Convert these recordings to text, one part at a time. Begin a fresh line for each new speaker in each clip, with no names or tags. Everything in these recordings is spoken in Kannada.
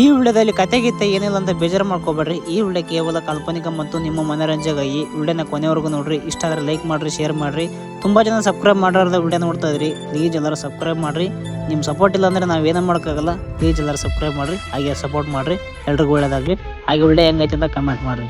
ಈ ವಿಡಿಯೋದಲ್ಲಿ ಕತೆ ಗೀತೆ ಏನಿಲ್ಲ ಅಂತ ಬೇಜಾರು ಮಾಡ್ಕೋಬೇಡ್ರಿ. ಈ ವಿಡಿಯೋ ಕೇವಲ ಕಾಲ್ಪನಿಕ ಮತ್ತು ನಿಮ್ಮ ಮನೋರಂಜನೆಗಾಗಿ ವಿಡಿಯೋನ ಕೊನೆವರೆಗೂ ನೋಡ್ರಿ. ಇಷ್ಟ ಆದರೆ ಲೈಕ್ ಮಾಡ್ರಿ ಶೇರ್ ಮಾಡ್ರಿ. ತುಂಬಾ ಜನ ಸಬ್ಸ್ಕ್ರೈಬ್ ಮಾಡಾರ್ದ ವಿಡಿಯೋ ನೋಡ್ತಾ ಇದ್ರಿ. ಪ್ಲೀಸ್ ಎಲ್ಲರೂ ಸಬ್ಸ್ಕ್ರೈಬ್ ಮಾಡ್ರಿ. ನಿಮ್ಮ ಸಪೋರ್ಟ್ ಇಲ್ಲ ಅಂದ್ರೆ ನಾವು ಏನೂ ಮಾಡೋಕ್ಕಾಗಲ್ಲ. ಪ್ಲೀಸ್ ಎಲ್ಲರೂ ಸಬ್ಸ್ಕ್ರೈಬ್ ಮಾಡ್ರಿ. ಹಾಗೆ ಸಪೋರ್ಟ್ ಮಾಡ್ರಿ. ಎಲ್ರಿಗೂ ಒಳ್ಳೇದಾಗಲಿ. ಹಾಗೆ ವಿಡಿಯೋ ಹೆಂಗೈತೆ ಅಂತ ಕಮೆಂಟ್ ಮಾಡ್ರಿ.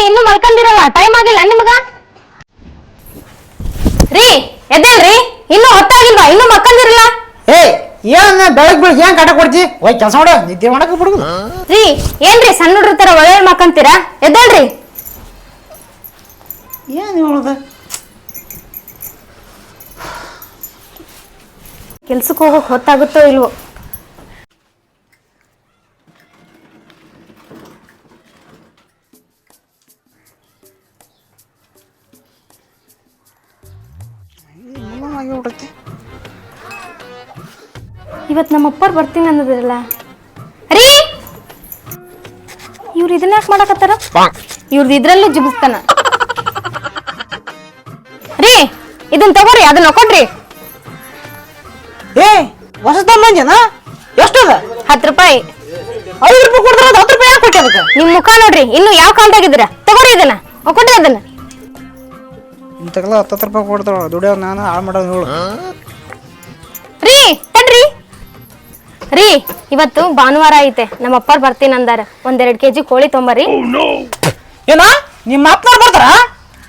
ಹೊತ್ತಾಗೈತಿ ಇನ್ನು ಮಲ್ಕಂದಿರಲ್ಲ? ಟೈಮ್ ಆಗಿಲ್ಲ. ನಿಮ್ಗ? ರೀ ಎದ್ದೇಳ್ರಿ. ಇನ್ನು ಹೊತ್ತಾಗಿಲ್ವಾ? ಇನ್ನು ಮಲ್ಕೊಂಡಿರಲ್ಲ
ಏ ಏನ್ ಬೆಳಗ್ ಬೆಳಗ್ಗೆ ಏನ್ ಕಾಟ ಕೊಡ್ತಿ? ಹೋಯ್ ಕೆಲಸ ಮಾಡ. ನಿದ್ದೆ ಮಾಡಕ್ ಬಿಡುದು
ರೀ ಏನ್ರಿ ಸಣ್ಣ ಹುಡ್ರ ತರ ಒಳ್ಳೆ ಮಕ್ಕಂತೀರಾ ಎದ್ದೇಳ್ರಿ.
ಏನ್ ಹೇಳುದ?
ಕೆಲ್ಸಕ್ಕೆ ಹೋಗಕ್ ಹೊತ್ತಾಗುತ್ತೋ ಇಲ್ವೋ?
ಆಗಿಬಿಡತ್ತೆ
ಇವತ್ತು ನಮ್ಮ ಅಪ್ಪರ್ ಬರ್ತೀನಿ ಅನ್ನೋದಿರಲ್ಲ. ರೀ ಇವ್ರು ಇದನ್ನ ಯಾಕೆ ಮಾಡಕತ್ತಾರ? ಇವ್ರದ್ದು ಇದ್ರಲ್ಲೂ ಜುಬಿಸ್ತಾನ. ರೀ ಇದನ್ನ ತಗೋರಿ ಅದನ್ನ ಕೊಡ್ರಿ
ಏ ಹೊಸದ ಮಂಜನ ಎಷ್ಟದ?
ಹತ್ತು ರೂಪಾಯಿ.
ಐದು ರೂಪಾಯಿ ಕೊಡ್ತಾರ ಹತ್ತು ರೂಪಾಯಿ ಯಾಕೆ ಕೊಟ್ಟೆ ಅದಕ್ಕೆ?
ನಿಮ್ ಮುಖ ನೋಡ್ರಿ ಇನ್ನು ಯಾವ ಕಾಂತಾಗಿದ್ದೀರ ತಗೋರಿ ಇದನ್ನ ಕೊಡ್ರಿ ಅದನ್ನ.
ಇಂತಕ್ಕೆಲ್ಲ ಹತ್ತತ್ತು ರೂಪಾಯಿ ಕೊಡ್ತಾವ ದುಡಿಯೋ ನಾನು ಹಾಳು ಮಾಡೋ ನೋಡು.
ರೀ ತಡ್ರಿ. ರೀ ಇವತ್ತು ಭಾನುವಾರ ಐತೆ. ನಮ್ಮ ಅಪ್ಪ ಬರ್ತೀನಿ ಅಂದಾರ. ಒಂದೆರಡು ಕೆಜಿ ಕೋಳಿ ತೊಂಬರಿ
ಏನ? ನಿಮ್ಮ ಅಪ್ಪನ ಬರ್ತಾರ?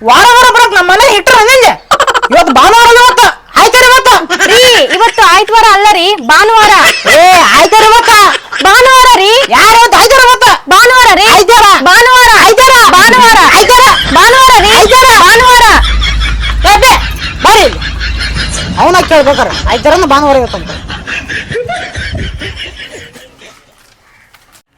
ವಾರ ವಾರ ಬರಕ್ ನಮ್ಮ ಮನೆ ಇಟ್ಟರು ಹಂಗಂದೆ ಇವತ್ತು ಭಾನುವಾರ ಇವತ್ತು. ಆಯ್ತಾರ ಇವತ್ತ.
ರೀ ಇವತ್ತು ಆಯ್ತವಾರ ಅಲ್ಲ ರೀ. ಭಾನುವಾರ.
ಏ ಆಯ್ತಾರ ಇವತ್ತ.
ಭಾನುವಾರ ರೀ.
ಯಾರು ಇವತ್ತು ಆಯ್ತಾರ ಇವತ್ತ?
ಭಾನುವಾರ ರೀ.
ಆಯ್ತಾರ.
ಭಾನುವಾರ.
ಆಯ್ತಾರ.
ಭಾನುವಾರ.
ಆಯ್ತಾರ.
ಭಾನುವಾರ ರೀ.
ಆಯ್ತಾರ.
ಭಾನುವಾರ.
ಏಪೆ ಬರ್ರಿ ಇಲ್ಲಿ ಅವನ ಕೇಳ್ಬೇಕಾರ. ಆಯ್ತಾರ ಭಾನುವಾರ ಇವತ್ತಂತ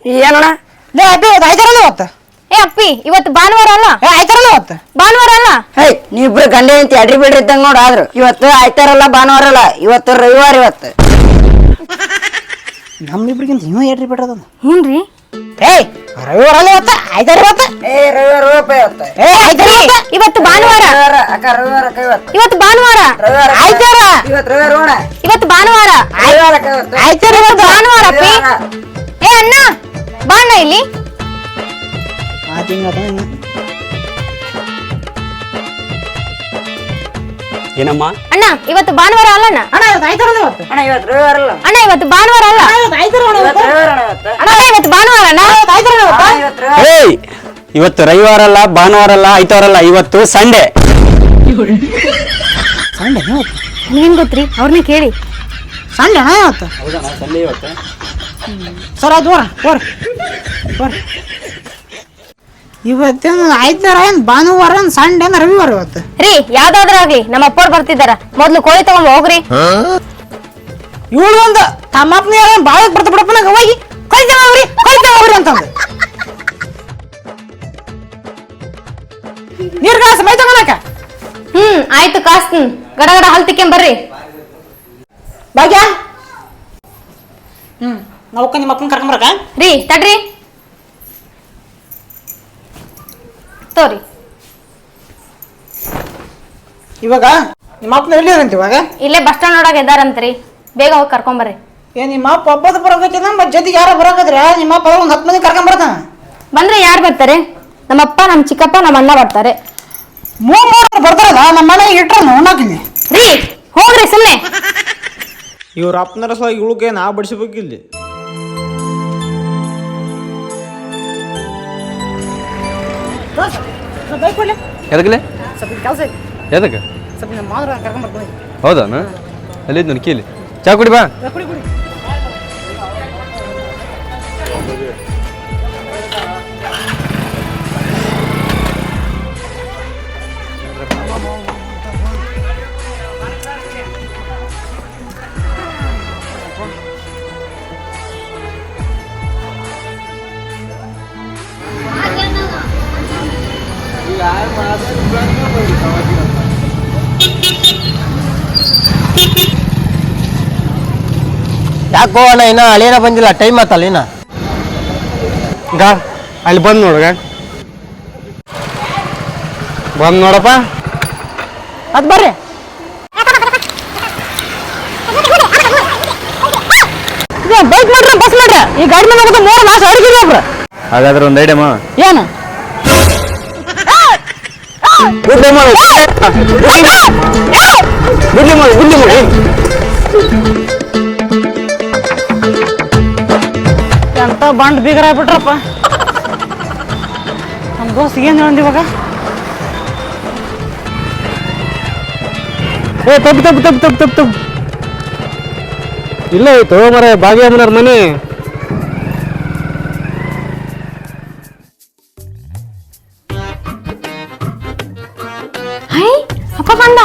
ಏನಣ್ಣ? ಲೇ ಅಪ್ಪಿ ಇವತ್ತು ಐದರಲ್ಲ ಇವತ್ತು
ಏ ಅಪ್ಪಿ ಇವತ್ತು ಭಾನುವಾರ ಅಲ್ಲ?
ಏ ಆಯ್ತಾರಲ್ಲ ಇವತ್ತು
ಭಾನುವಾರ ಅಲ್ಲ?
ಹೇ ನೀವಿಬ್ರು ಗಂಡ ಅಂತ ಎಡ್ರಿ ಬಿಡ್ರಿ ಇದ್ದಂಗ ನೋಡಿ ಆದ್ರು. ಇವತ್ತು ಆಯ್ತಾರಲ್ಲ ಭಾನುವಾರಲ್ಲ ಇವತ್ತು ರವಿವಾರ ಇವತ್ತು.
ನಮ್ಮಿಬ್ರಿಗಿಂತ ಇನ್ನೂ ಏಟ್ರಿ ಹ್ಞೂ
ರೀ
ಏ ರವಿವಾರ ಅಲ್ಲ ಇವತ್ತು ಐದಾರು ಇವತ್ತು
ಏ ರವಿವಾರ ಹೋಗಪ್ಪ ಇವತ್ತು
ಏ
ಐದಾರು
ಇವತ್ತು
ಭಾನುವಾರ?
ರವಿವಾರ ಅಕ್ಕ ರವಿವಾರ ಅಕ್ಕ ಇವತ್ತು.
ಇವತ್ತು ಭಾನುವಾರ?
ರವಿವಾರ
ಐದಾರ
ಇವತ್ತು ರವಿವಾರ ಹೋಣ
ಇವತ್ತು ಭಾನುವಾರ?
ರವಿವಾರ ಅಕ್ಕ ಇವತ್ತು.
ಇವತ್ತು
ಭಾನುವಾರ ಅಪ್ಪಿ. ಏ ಅಣ್ಣ ಬಾಣ್ಣ ಇಲ್ಲಿ.
ಆ ತಿಂಗಳ
ಏನಮ್ಮ?
ಅಣ್ಣ ಇವತ್ತು ಭಾನುವಾರ ಅಲ್ಲಣ್ಣ
ಅಣ್ಣ? ಇವತ್ತು ಆಯ್ತಾರಲ್ಲ ಇವತ್ತು.
ಅಣ್ಣ ಇವತ್ತು ರವಿವಾರ ಅಲ್ಲ.
ಅಣ್ಣ ಇವತ್ತು ಭಾನುವಾರ ಅಲ್ಲ?
ಇವತ್ತು ಆಯ್ತಾರ
ಇವತ್ತು
ಇವತ್ತು.
ರವಿವಾರ ಅಣ್ಣ ಇವತ್ತು.
ಅಣ್ಣ ಇವತ್ತು ಭಾನುವಾರ ಅಣ್ಣ?
ಇವತ್ತು
ಏಯ್ ಇವತ್ತು ರವಿವಾರ ಅಲ್ಲ ಭಾನುವಾರ ಅಲ್ಲ ಐತವಾರಲ್ಲ ಇವತ್ತು ಸಂಡೇ.
ಸಂಡೆ
ಗೊತ್ತ್ರಿ? ಅವ್ರನ್ನ ಕೇಳಿ.
ಸಂಡೆ ಅಣ್ಣ ಇವತ್ತು?
ಸಂಡೇ ಇವತ್ತು.
ಸರ್ ಅದು ಬರ ಬರ್ ಬರ್ ಇವತ್ತೇನು ಆಯ್ತಾರ ಏನ್ ಭಾನುವಾರ ಏನು ಸಂಡೆ ಏನ್ ರವಿವಾರ ಇವತ್ತು?
ರೀ ಯಾವ್ದಾದ್ರೂ ಆಗ್ಲಿ ನಮ್ಮ ಅಪ್ಪವ್ರು ಬರ್ತಿದ್ದಾರ ಮೊದ್ಲು ಕೋಳಿ ತಗೊಂಡ್ ಹೋಗ್ರಿ.
ಇವಳು ಒಂದ್ ತಮ್ಮಪ್ಪನ ಏನು ಬಾಳಕ್ ಬರ್ತ ಬಿಡಪ್ಪ ನಂಗೆ ಹೋಗಿ. ಕೊಯ್ತಾ ಹೋಗ್ರಿ ಕೊಯ್ತಾ ಹೋಗ್ರಿ ಅಂತಂದು. ನೀರ್ ಕಾಸ ಮೈ ತಗೊಳಕ
ಹ್ಮ್ ಆಯ್ತು ಕಾಸ್ತೀನಿ. ಗಡ ಗಡ ಹಲ್ ತಿಕ್ಕೊಂಡ್ ಬರ್ರಿ.
ಭಾಗ್ಯ? ಹ್ಮ್ ನಾವು ನಿಮ್ಮ ಅಪ್ಪನ ಕರ್ಕೊಂಬರಕ
ರೀ ತಡ್ರಿ. ತೋರಿ.
ಇವಾಗ ನಿಮ್ಮ ಅಪ್ಪನ ಎಲ್ಲಿ ಅಂತ ಇವಾಗ?
ಇಲ್ಲೇ ಬಸ್ ಸ್ಟ್ಯಾಂಡ್ ಒಳಗೆ ಇದ್ದಾರಂತ್ರಿ. ಬೇಗ ಹೋಗಿ ಕರ್ಕೊಂಬರ್ರಿ
ಏ ನಿಮ್ಮ ಅಪ್ಪ ಒಬ್ಬದ ಬರೋಕೈತಿ ನಮ್ಮ ಜೊತೆ ಯಾರೋ ಬರೋಕದ್ರ ನಿಮ್ಮ ಅಪ್ಪ ಒಂದು ಹತ್ತು ಮಂದಿ ಕರ್ಕೊಂಬರ್ತಾನ
ಬಂದ್ರೆ ಯಾರು ಬರ್ತಾರೆ? ನಮ್ಮಪ್ಪ ನಮ್ಮ ಚಿಕ್ಕಪ್ಪ ನಮ್ಮ ಅಣ್ಣ ಬರ್ತಾರೆ.
ಮೂರ್ ಮೂರು ಬರ್ತಾರಲ್ಲ ನಮ್ಮ ಮನೆ ಇಟ್ರ ನೋಡಾಕಿನಿ
ರೀ ಹೋಗ್ರಿ ಸುಮ್ಮನೆ
ಇವ್ರ ಅಪ್ಪನರ ಸಲ ಇವಳಿಗೆ ನಾ ಬಡಿಸ್ಬೇಕಿಲ್ಲಿ.
ಎದಕ್ಲೆ? ಎದಕ್ಕೆ? ಹೌದಾನ ನನ್ನ ಕೀಲಿ. ಚಾ ಕುಡಿ ಬಾ.
ಯಾಕೋ ಅಣ್ಣ ಇನ್ನ ಅಳಿಯನ ಬಂದಿಲ್ಲ ಟೈಮ್ ಆತಲ್ಲ ಇನ್ನ?
ಗಾ ಅಲ್ಲಿ ಬಂದು ನೋಡ್ಗ ಬಂದು ನೋಡಪ್ಪ.
ಅದ್ ಬರ್ರಿ. ಬೈಕ್ ಮಾಡ್ರಿ ಬಸ್ ಮಾಡ್ರಿ. ಈ ಗಾಡಿ ಮೇಲೆ ಹೋಗೋದು ಮೂರು ಮಾಸ ಅವ್ರಿಗೆ ಒಬ್ರು.
ಹಾಗಾದ್ರೆ ಒಂದು ಐಡಿಯಮ್ಮ
ಏನು?
ಗುಡ್ಡೆ ಮಾಡು ಗುಡ್ಡೆ ಮಾಡು ಗುಡ್ಡೆ ಮಾಡಿ
ಎಂತ ಬಂಡ್ ಬೀಗರ ಆಗ್ಬಿಟ್ರಪ್ಪ? ನಮ್ಮ ದೋಸ್ತ್ ಏನು ಹೇಳಿ ಇವಾಗ?
ಏ, ತಪ್ಪು ತಪ್ಪು ತಪ್ಪು ತಪ್ಪು ತಪ್ಪು ತಪ್ಪು. ಇಲ್ಲ ತಗೋ ಮರ ಬಾಗಿ ಅಮ್ಮನವ್ರ ಮನೆ.
ಬಂದ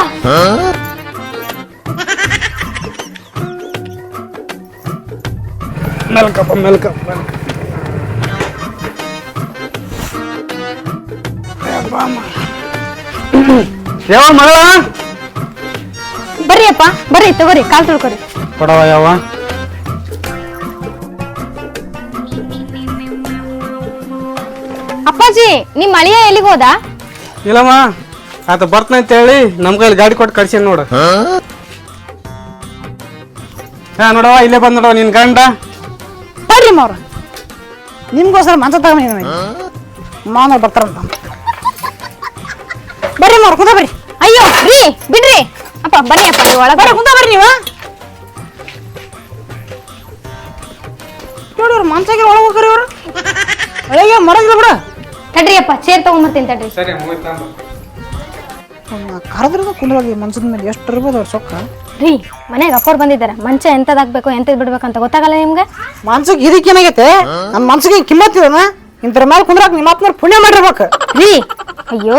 ಮೆಲ್ಕಪ್ಪ ಮೆಲ್ಕ ಯಾವ ಮಗಳ?
ಬರ್ರಿ ಅಪ್ಪ ಬರ್ರಿ ತಗೋರಿ ಕಾಲ್ ತೊಳ್ಕೊರಿ.
ಕೊಡವ ಯಾವ?
ಅಪ್ಪಾಜಿ ನಿಮ್ ಅಳಿಯ ಎಲ್ಲಿಗೆ ಹೋದ
ಇಲ್ಲಮ್ಮ. ಆತ ಬರ್ತನ ಅಂತ ಹೇಳಿ ನಮ್ಗ ಕೈಲಿ ಗಾಡಿ ಕೊಟ್ಟು ಕಳ್ಸಿ ನೋಡು. ಹಾ? ನೋಡವ ಇಲ್ಲೇ ಬಂದ್ ನೋಡವ ನಿನ್ ಗಂಡ.
ಬರ್ರಿ ಮಾವ್ರ. ನಿಮ್ಗೋಸ್ಕರ ಮಂಚ ತಗೊಂಡಿದ್ದೀನಿ ಮಾವನ ಬರ್ತಾರಂತ. ಬರ್ರಿ ಮಾವ್ರ ಕುಂದ ಬರ್ರಿ.
ಅಯ್ಯೋ ರೀ ಬಿಡ್ರಿ. ಅಪ್ಪ ಬರ್ರಿ ಅಪ್ಪ ನೀವು ಒಳಗೆ
ಬರ್ರಿ ಕುಂದ ಬರ್ರಿ ನೀವು. ನೋಡಿ ಅವ್ರು ಮಂಚಾಗಿರ ಒಳಗೆ ಹೋಗ್ರಿ ಅವರು ಅಯ್ಯೋ ಮರಗಿಲ್ಲ ಬಿಡ.
ತಡ್ರಿ ಅಪ್ಪ ಚೇರ್ ತಗೊಂಬರ್ತೀನಿ ತಡ್ರಿ.
ಸರಿ
ಕರೆದ್ರದ ಕುಂದ್ರೋಗಿ ಮನ್ಸದ ಮೇಲೆ ಎಷ್ಟು ಇರ್ಬೋದು ಅವ್ರ ಸೊಕ್ಕ.
ರೀ ಮನೆಗೆ ಅಪ್ಪವ್ರು ಬಂದಿದ್ದಾರೆ. ಮಂಚ ಎಂತದಾಗ್ಬೇಕು ಎಂತದ್ ಬಿಡ್ಬೇಕಂತ ಗೊತ್ತಾಗಲ್ಲ ನಿಮ್ಗೆ?
ಮನ್ಸಿಗೆ ಇದಕ್ಕೆ ಏನಾಗೈತೆ? ನನ್ನ ಮನ್ಸಿಗೆ ಕಿಮ್ಮತ್ತಿದನ ಇಂತರ ಮೇಲೆ ಕುಂದ್ರಾಕ ನಿಮ್ಮ ಅಪ್ಪನವ್ರು ಪುಣ್ಯ ಮಾಡಿರ್ಬೇಕು.
ರೀ ಅಯ್ಯೋ.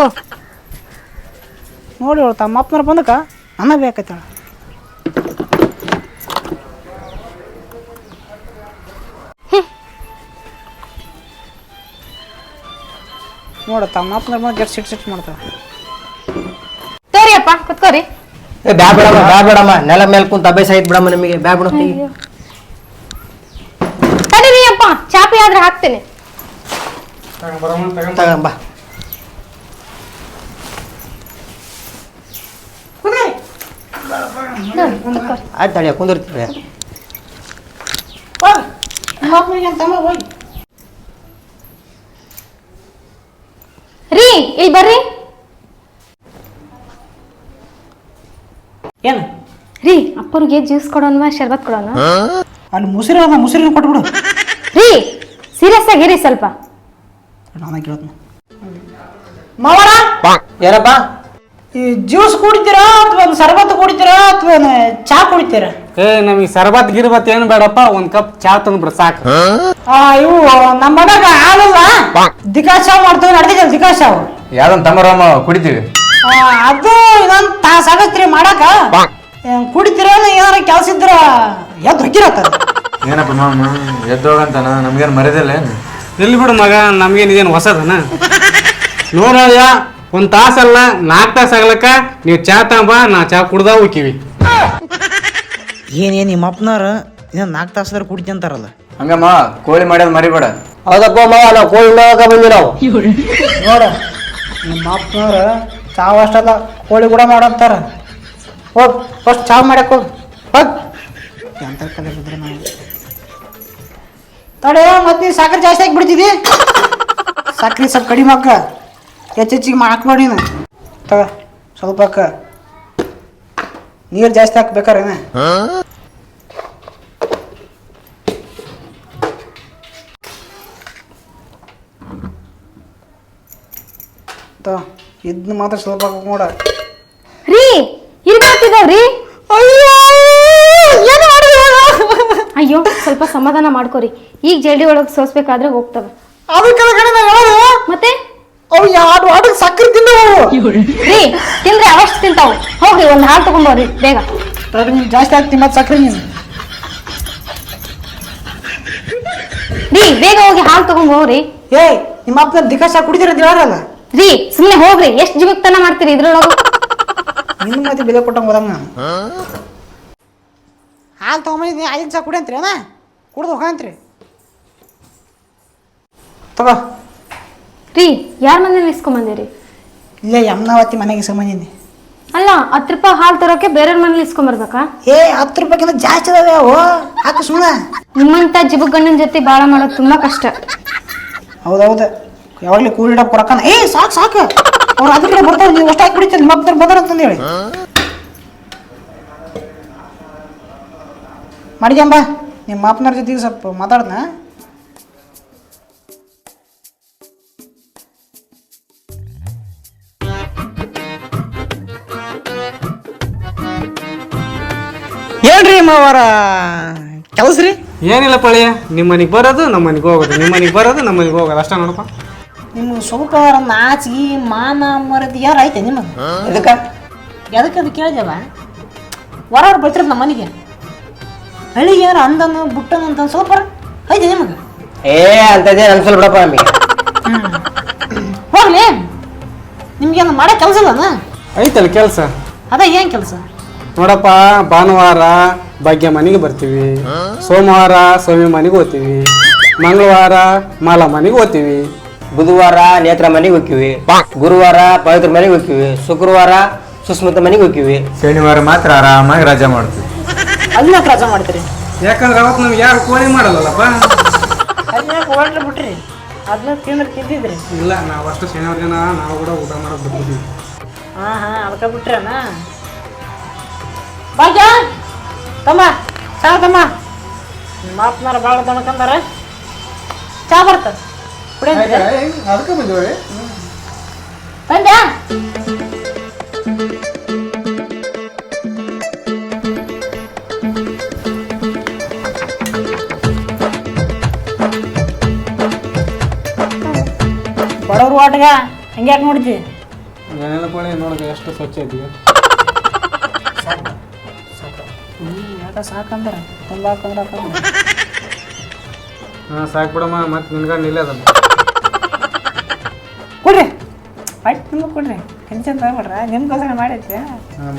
ನೋಡಿ ಅವಳು ತಮ್ಮ ಅಪ್ಪನವ್ರು ಬಂದಕ ನನ್ನ ಬೇಕೈತೆ ನೋಡು ತಮ್ಮ ಅಪ್ಪನವ್ರು ಬಂದು ಗೆಟ್ ಸಿಟ್ ಸಿಟ್ ಮಾಡ್ತಾವೆ.
ತೋರಿ ಅಪ್ಪ ಕುತ್ಕೋರಿ.
ಏ ಬ್ಯಾ ಬಿಡಮ್ಮ ಬ್ಯಾ ಬಿಡಮ್ಮ. ನೆಲ ಮೇಲೆ ಕುಂತ ಅಭ್ಯಾಸ ಐತ್ ಬಿಡಮ್ಮ ನಿಮಗೆ. ಬ್ಯಾ ಬಿಡ
ತಡೀರಿ ಅಪ್ಪ ಚಾಪಿ ಆದ್ರೆ ಹಾಕ್ತೇನೆ.
ತಗೊಂಬ ಆಯ್ತು
ರೀ ಇಲ್ಲಿ ಬರ್ರಿ.
ಏನು?
ರೀ ಅಪ್ಪರಿಗೆ ಜ್ಯೂಸ್ ಕೊಡೋನ್ವಾ ಶರ್ಬತ್ ಕೊಡೋಣ
ಅಲ್ಲಿ ಮುಸಿರಿ ಅದ ಮುಸಿರಿನ ಕೊಟ್ಬಿಡು.
ರೀ ಸೀರಿಯಸ್ ಆಗಿರಿ ಸ್ವಲ್ಪ.
ನಾನು ಕೇಳ್ತೀನಿ. ಮಾವರ?
ಏನಪ್ಪ
ಈ ಜ್ಯೂಸ್ ಕುಡಿತೀರಾ ಅಥವಾ ಒಂದು ಸರ್ಬತ್ ಕುಡಿತೀರಾ ಅಥವಾ ಚಾ ಕುಡಿತೀರಾ?
ಏ ನಮಗೆ ಸರ್ಬತ್ ಗಿರ್ಬತ್ ಏನು ಬೇಡಪ್ಪ ಒಂದ್ ಕಪ್ ಚಾ ತಂದ್ಬಿಡ ಸಾಕು.
ಆ, ಇವು ನಮ್ಮ ಮನೆಗ ಹಾಲಲ್ಲ ದಿಕಾಶಾವ್ ಮಾಡ್ತೀವಿ ನಡೆದಿದ್ದಲ್ಲ ದಿಕಾಶಾವ್
ಯಾವ್ದೊಂದು ತಮರಾಮ ಕುಡಿತೀವಿ?
ಆ, ಅದು ಇನ್ನೊಂದ್ ತಾಸು ಆಗತ್ರಿ ಮಾಡಾಕ. ಏನ್ ಕುಡಿತೀರ ಏನಾರ ಕೆಲ್ಸ ಇದ್ರ ಎದ್ದು ಹೊಕ್ಕಿರತ್ತ
ಏನಪ್ಪ ಮಾಮ ಎದ್ದೋಗಂತಾನ ನಮ್ಗೇನು ಮರ್ಯಾದಿಲ್ಲ ಏನು?
ಇಲ್ಲಿ ಬಿಡು ಮಗ ನಮ್ಗೇನ್ ಇದೇನು ಹೊಸದನ? ನೋಡಯ್ಯ ಒಂದ್ ತಾಸಲ್ಲ ನಾಲ್ಕು ತಾಸ ಆಗ್ಲಕ್ಕ ನೀವು ಚಾ ತಗೊಂಬ ನಾ ಚಾ ಕುಡ್ದ ಹೋಗಿವಿ
ಏನೇನು ನಿಮ್ಮ ಅಪ್ಪನವ್ರ? ಇನ್ನೊಂದು ನಾಲ್ಕು ತಾಸದ್ರ ಕುಡಿತಿ ಅಂತಾರಲ್ಲ.
ಹಂಗಮ್ಮ ಕೋಳಿ ಮಾಡ್ಯಾದ ಮರಿಬೇಡ.
ಹೌದಪ್ಪ ಮಾವ ನಾವು ಕೋಳಿ ಮಾಡೋಕೆ ಬಂದಿ ನಾವು.
ನೋಡ ನಿಮ್ಮ ಅಪ್ಪನವ್ರ ಚಾವ್ ಅಷ್ಟಲ್ಲ ಕೋಳಿ ಕೂಡ ಮಾಡಂತಾರ ಹೋಗ್ ಫಸ್ಟ್ ಚಾವ್ ಮಾಡಕ್ ಹೋಗ್ ಹೋಗ್ ಎಂತ ಕಲೆ ಬಿದ್ರೆ ನಾವು ತಡೆ ಮತ್ತೆ ನೀನ್ ಸಕ್ಕರೆ ಜಾಸ್ತಿ ಹಾಕಿ ಬಿಡ್ತಿದಿ ಸಕ್ಕರೆ ಸ್ವಲ್ಪ ಕಡಿಮೆ ಹಾಕ ಹೆಚ್ಚೆಚ್ಚಿಗೆ ಹಾಕ್ಬೇಡಿ ನೀನು ತಗ ಸ್ವಲ್ಪ ಹಾಕ ನೀರು ಜಾಸ್ತಿ ಹಾಕ್ಬೇಕಾರೇನ ತೋ ಇದನ್ನ ಮಾತ್ರ ಸ್ವಲ್ಪ ನೋಡ.
ರೀ ಇಲ್ಲಿ ಬರ್ತಿದಾವ್ರಿ
ಅಯ್ಯೋ ಏನು ಮಾಡಿದೆ
ಅಯ್ಯೋ ಸ್ವಲ್ಪ ಸಮಾಧಾನ ಮಾಡ್ಕೊರಿ. ಈಗ ಜಲ್ಡಿ ಒಳಗೆ ಸೋಸ್ಬೇಕಾದ್ರೆ ಹೋಗ್ತವೆ.
ಅದಕ್ಕೆ ಹೇಳೋದು?
ಮತ್ತೆ?
ಅವು ಎರಡು ವಾಟಕ್ಕೆ ಸಕ್ಕರೆ ತಿಂದವು?
ರೀ ತಿಂದ್ರೆ ಅವಷ್ಟು ತಿಂತಾವು. ಹೋಗ್ರಿ ಒಂದು ಹಾಲು ತಗೊಂಬೋರಿ ಬೇಗ.
ತಡಿ ನೀನು ಜಾಸ್ತಿ ಆಗ್ತಿ ಮತ್ತೆ ಸಕ್ಕರೆ ನೀನು.
ರೀ ಬೇಗ ಹೋಗಿ ಹಾಲು ತಗೊಂಬೋರಿ
ಏಯ್ ನಿಮ್ಮ ಅಪ್ಪನ ದಿಕಾಶ ಕುಡಿದಿರ ಅಂತ ಹೇಳಲ್ಲ
ರೀ ಸುಮ್ಮನೆ ಹೋಗ್ರಿ. ಎಷ್ಟು ಜಿಗುಕ್ತನ ಮಾಡ್ತೀರಿ ಇದ್ರೊಳಗೆ?
ನಿನ್ನ ಮತ್ತೆ ಬೆಲೆ ಕೊಟ್ಟಂಗೆ ಹೋದಂಗ? ನಾನು ಹಾಲು ತೊಗೊಂಬಂದಿದ್ದೀನಿ ಐದು ಸಹ ಕುಡಿ ಅಂತ್ರಿ ಅಣ್ಣ. ಕುಡ್ದು ಹೋಗಂತ್ರಿ ತಗೋ.
ರೀ ಯಾರ ಮನೇಲಿ ಇಸ್ಕೊಂಬಂದಿರಿ?
ಇಲ್ಲೇ ಯಮ್ನಾವತಿ ಮನೆಗೆ ಸಂಬಂಧಿನಿ
ಅಲ್ಲ ಹತ್ತು ರೂಪಾಯಿ ಹಾಲು ತರೋಕೆ ಬೇರೆಯವ್ರ ಮನೇಲಿ ಇಸ್ಕೊಂಬರ್ಬೇಕಾ?
ಏ ಹತ್ತು ರೂಪಾಯಿಗಿಂತ ಜಾಸ್ತಿ ಅದಾವೆ ಓ ಹಾಕು ಸುಮ್ಮನೆ
ನಿಮ್ಮಂತ ಜಿಬು ಗಂಡನ ಜೊತೆ ಬಾಳ ಮಾಡೋದು ತುಂಬಾ ಕಷ್ಟ.
ಹೌದೌದು. ಯಾವಾಗಲೂ ಇಡಪ್ ಕೊರಕನ ಏ, ಸಾಕು ಸಾಕು. ಅವ್ರು ಅದ್ರ ಕಡೆ ಬರ್ತಾರೆ, ನೀವು ಅಷ್ಟು ಹಾಕಿ ಕುಡಿತೀರಿ, ನಿಮ್ಮ ಅಪ್ಪನವ್ರು ಬಂದಾರ ಅಂತಂದು ಹೇಳಿ. ಮಾಡಿದ್ಯಾಂಬ ನಿಮ್ಮ ಅಪ್ಪನವ್ರ ಜೊತೆಗೆ ಸ್ವಲ್ಪ ಮಾತಾಡ್ದ ಹೇಳ್ರಿ ಮಾವರ ಕೆಲಸ ರೀ
ಏನಿಲ್ಲ ಪಳಿಯ ನಿಮ್ಮ ಮನೆಗೆ ಬರೋದು ನಮ್ಮ ಮನೆಗೆ ಹೋಗೋದು ನಿಮ್ಮ ಮನೆಗೆ ಬರೋದು ನಮ್ಮ ಮನೆಗೆ ಹೋಗೋದು. ಅಷ್ಟೇ ನೋಡಪ್ಪ.
ನಿಮ್ಗೆ ಸ್ವಲ್ಪ ನಾಚಿಗೆ ಮಾನ ಮರದಿ ಯಾರು ಐತೆ ನಿಮಗೆ?
ಇದಕ್ಕೆ
ಎದಕ್ಕೆ? ಅದು ಕೇಳಿದೆವ? ಹೊರವ್ರು ಬರ್ತಿರ ನಮ್ಮ ಮನೆಗೆ. ಹಳ್ಳಿಗೆ ಯಾರು ಅಂದನು ಬುಟ್ಟನು ಅಂತ ಸ್ವಲ್ಪ ಐತೆ ನಿಮಗೆ?
ಏ ಅಂತದೇ ಅನ್ಸಲ್ ಬಿಡಪ್ಪ ನಮಗೆ.
ಹೋಗ್ಲಿ. ನಿಮ್ಗೇನು ಮಾಡೋ ಕೆಲಸ ಇಲ್ಲನ
ಐತಲ್ಲ ಕೆಲಸ?
ಅದ ಏನು ಕೆಲಸ?
ನೋಡಪ್ಪ ಭಾನುವಾರ ಭಾಗ್ಯ ಮನೆಗೆ ಬರ್ತೀವಿ. ಸೋಮವಾರ ಸ್ವಾಮಿ ಮನೆಗೆ ಹೋಗ್ತೀವಿ. ಮಂಗಳವಾರ ಮಾಲ ಮನೆಗೆ ಹೋಗ್ತೀವಿ.
ಬುಧವಾರ ನೇತ್ರ ಮನೆಗೆ ಹೋಗ್ತೀವಿ. ಗುರುವಾರ ಪವಿತ್ರ ಮನೆಗೆ ಹೋಗ್ತೀವಿ. ಶುಕ್ರವಾರ ಸುಸ್ಮಿತ ಮನೆಗೆ ಹೋಗ್ತೀವಿ.
ಶನಿವಾರ ಮಾತ್ರ ಆರಾಮಾಗಿ ರಜಾ ಮಾಡ್ತೀವಿ.
ಅಲ್ಲಿ ರಜೆ ಮಾಡ್ತೀರಿ?
ಯಾಕಂದ್ರೆ ಅವತ್ತು ನಮ್ಗೆ ಯಾರು ಕೋಳಿ ಮಾಡಲ್ಲಲ್ಲಪ್ಪ.
ಅದನ್ನ ಹೋಗ್ಲಿ ಬಿಟ್ರಿ? ಅದನ್ನ ತಿಂದ್ರೆ ತಿಂತಿದ್ರಿ
ಇಲ್ಲ ನಾವು ಅಷ್ಟು ಶನಿವಾರ ಜನ ನಾವು ಕೂಡ ಊಟ ಮಾಡೋದು ಬಿಟ್ಟಿದ್ದೀವಿ
ಹಾಂ ಹಾಂ ಅದಕ್ಕೆ ಬಿಟ್ರನ? ಭಾಗ್ಯ! ತಮ್ಮ ಚಾ ತಮ್ಮ. ನಿಮ್ಮ ಅಪ್ಪನಾರ ಭಾಳ ದಣಕಂದಾರ. ಚಾ ಬರ್ತದೆ
ಅದಕ್ಕೆ ಬಂದಿವಿ
ಬಂದ್ಯಾ? ಬಡವ್ರ ವಾಟ್ಗ ಹಂಗೆ ಯಾಕೆ ನೋಡ್ತಿ
ನೆನಪಣೆ ನೋಡೋದು ಎಷ್ಟು ಸ್ವಚ್ಛ ಐತಿ
ಯಾಕ ಸಾಕಂದ್ರ? ತುಂಬ ಹಾಕಂದ್ರ. ಹಾಕಂದ್ರ
ಹಾಂ ಸಾಕು ಬಿಡಮ್ಮ ಮತ್ತೆ ನಿನ್ಗಂಡು ಇಲ್ಲೇ ಅದಲ್ಲ
ಪಟ್ ನಿಮ್ಗೆ ಕೊಡ್ರಿ. ಟೆನ್ಷನ್ ತಗೊಬಿಡ್ರ. ನಿಮ್ಗೋಸ್ಕರ ಮಾಡೈತಿ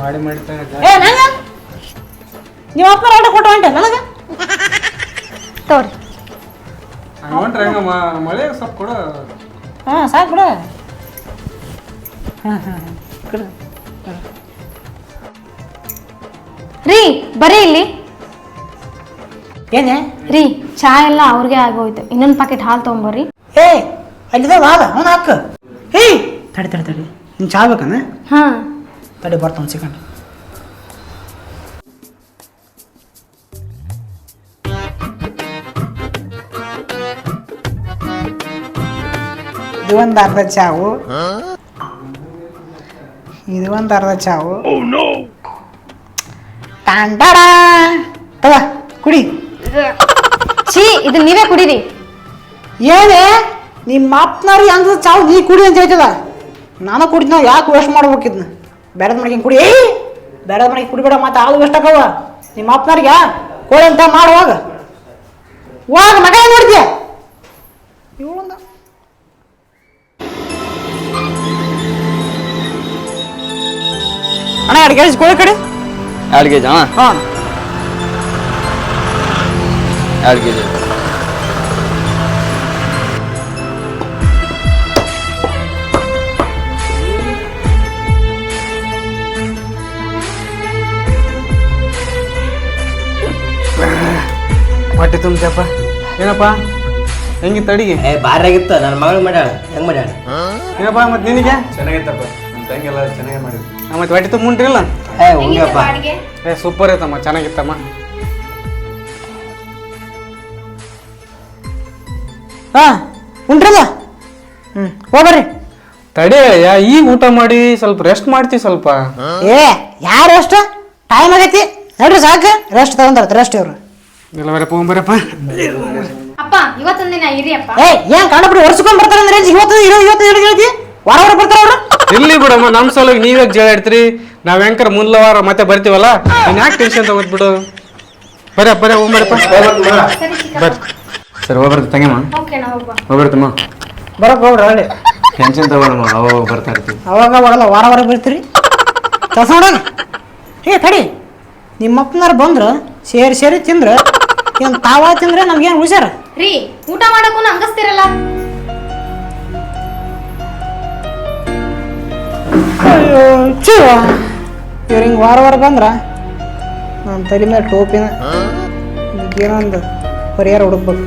ಮಾಡಿ ಮಾಡಿ
ಏ ನಂಗ? ನೀವು ಅಪ್ಪನ ಆಟ ಕೊಟ್ಟು ಹೊಂಟೆ ನನಗೆ?
ತೋರಿ
ಹೆಂಗಮ್ಮ? ಮಳೆ ಸ್ವಲ್ಪ ಕೊಡು.
ಹಾಂ ಸಾಕು ಬಿಡು. ಹಾಂ ಹಾಂ ಕೊಡು.
ರೀ ಬರೀ ಇಲ್ಲಿ.
ಏನೇ?
ರೀ ಚಾ ಎಲ್ಲ ಅವ್ರಿಗೆ ಆಗೋಯ್ತು. ಇನ್ನೊಂದು ಪ್ಯಾಕೆಟ್ ಹಾಲು ತೊಗೊಂಬರ್ರಿ
ಏ ಅಲ್ಲಿದೆ ವಾದ. ಅವನು ಹಾಕು. ಹೇ ತಡಿ ತಡಿ ತಡಿ. ನಿನ್ ಚಾ ಬೇಕನ?
ಹಾ.
ತಡಿ ಬರ್ತಾವ ಸಿಕಂಡ್ ಇದು ಒಂದು ಅರ್ಧ ಚಾವು. ಇದು ಒಂದು ಅರ್ಧ ಚಾವು. ಟಾಂಟಾಡ ತಗ ಕುಡಿ.
ಛೀ ಇದು ನೀವೇ ಕುಡೀರಿ.
ಏನೇ? ನಿಮ್ಮ ಅಪ್ಪನವ್ರಿಗೆ ಅಂದ ಚಾವು ನೀ ಕುಡಿ ಅಂತ ಹೇಳ್ತದ ನಾನು ಕುಡಿದ್ನ ಯಾಕೆ ವೇಸ್ಟ್ ಮಾಡ್ಬೇಕಿದ್ನ ಬೇಡದ ಮನೆಗೆ ಕುಡಿ. ಬೇಡದ ಮನೆಗೆ ಕುಡಿಬೇಡ ಮತ್ತೆ ಆಳು ವೇಸ್ಟ್ ಹಾಕವ ನಿಮ್ಮ ಅಪ್ಪನವ್ರಿಗೆ ಕೋಳಿ ಅಂತ ಮಾಡುವಾಗ ಹೋಗ. ಮಗ ನೋಡಿದ್ಯ ಇವಳೊಂದ. ಅಣ್ಣ ಎರಡು ಕೆಜಿ ಕೋಳಿ ಕಡೆ.
ಎರಡು ಕೆ ಜಿ ಹಾಂ.
ಹಾಂ
ಎರಡು ಕೆ ಜಿ
ಹೊಟ್ಟೆ ತುಂಬಪ್ಪ ಏನಪ್ಪ? ಹೆಂಗಿತ್ತು ಅಡಿಗೆ?
ಏ ಭಾರಿ ಆಗಿತ್ತು ನನ್ನ ಮಗಳು ಮಾಡ್ಯಾಳ. ಹೆಂಗ್ ಮಾಡ್ಯಾಳ?
ಏನಪ್ಪ ಮತ್ತೆ ನಿನಗೆ?
ಚೆನ್ನಾಗಿತ್ತಪ್ಪ. ನಮ್ಮ ತಂಗಿ ಎಲ್ಲ ಚೆನ್ನಾಗಿ ಮಾಡಿದ್ವಿ
ಮತ್ತೆ ಹೊಟ್ಟೆ ತುಂಬ ಉಂಟ್ರಿಲ್ಲ?
ಏ ಹುಂಗಪ್ಪ
ಏ ಸೂಪರ್ ಐತಮ್ಮ ಚೆನ್ನಾಗಿತ್ತಮ್ಮ.
ಹಾ ಉಂಟ್ರಲ್ಲ? ಹ್ಞೂ ಹೋಗ್ರಿ
ತಡಿ ಈಗ ಊಟ ಮಾಡಿ ಸ್ವಲ್ಪ ರೆಸ್ಟ್ ಮಾಡ್ತೀವಿ ಸ್ವಲ್ಪ.
ಏ ಯಾರು ರೆಸ್ಟ್ ಟೈಮ್ ಆಗೈತಿ. ನಡ್ರಿ ಸಾಕು. ರೆಸ್ಟ್ ತಗೊಂಡ್ರೆ ರೆಸ್ಟ್ ಇವ್ರು.
ಇಲ್ಲ ಬರಪ್ಪ ಬರಪ್ಪ.
ಅಪ್ಪ ಇವತ್ತೊಂದಿನ ಇರಿ ಅಪ್ಪ.
ಏ ಏನ್ ಕಾಣಬಿಡಿ ವರ್ಷಕ್ಕೊಂಡ್ ಬರ್ತಾರೆ ಅಂದ್ರೆ ಇವತ್ತು ಇರೋ ಇವತ್ತು ಹೇಳಿ ಹೇಳ್ತಿ ವಾರ ವಾರ ಬರ್ತಾರ ಅವ್ರು?
ಇಲ್ಲಿ ಬಿಡಮ್ಮ ನಮ್ಮ ಸಲುವಾಗಿ ನೀವೇ ಜಗಳ ಇಡ್ತೀರಿ ನಾವ್ ಹೆಂಕರ್ ಮುಂದ್ಲ ವಾರ ಮತ್ತೆ ಬರ್ತೀವಲ್ಲ? ನೀನ್ ಯಾಕೆ ಟೆನ್ಷನ್ ತಗೋತ್ ಬಿಡು ಬರ ಬರ ಹೋಗ್ಬರಪ್ಪ
ಸರಿ ಚಿಕ್ಕಪ್ಪ.
ಬರ್ರಿ
ಸರಿ ಹೋಗ್ಬರ್ತ ತಂಗಮ್ಮ
ಓಕೆ ನಾ ಹೋಗ್ಬಾ
ಹೋಗ್ಬರ್ತಮ್ಮ
ಬರಕ್ ಹೋಗ್ರಿ ಹೇಳಿ
ಟೆನ್ಷನ್ ತಗೊಳಮ್ಮ ಅವಾಗ ಬರ್ತಾ ಇರ್ತೀವಿ.
ಅವಾಗ ಅವಾಗಲ್ಲ ವಾರ ವಾರ ಬರ್ತೀರಿ? ಕೆಲಸ ನೋಡೋಣ ಏ ತಡಿ. ನಿಮ್ಮ ಅಪ್ಪನಾರು ಬಂದ್ರು ಸೇರಿ ಸೇರಿ ತಿಂದ್ರೆ ಏನು ತಾವ ತಿಂದ್ರೆ ನಮ್ಗೇನು ಹುಷಾರ?
ರೀ ಊಟ ಮಾಡಕ್ಕೂ ಹಂಗಸ್ತಿರಲ್ಲ.
ಅಯ್ಯೋ ಚೀವ ಇವ್ರು ಹಿಂಗೆ ವಾರ ವಾರ ಬಂದ್ರ ನನ್ನ ತಲೆ ಮೇಲೆ ಟೋಪಿನ. ಏನೋ ಒಂದು ಪರಿಹಾರ ಹುಡುಕ್ಬೇಕು.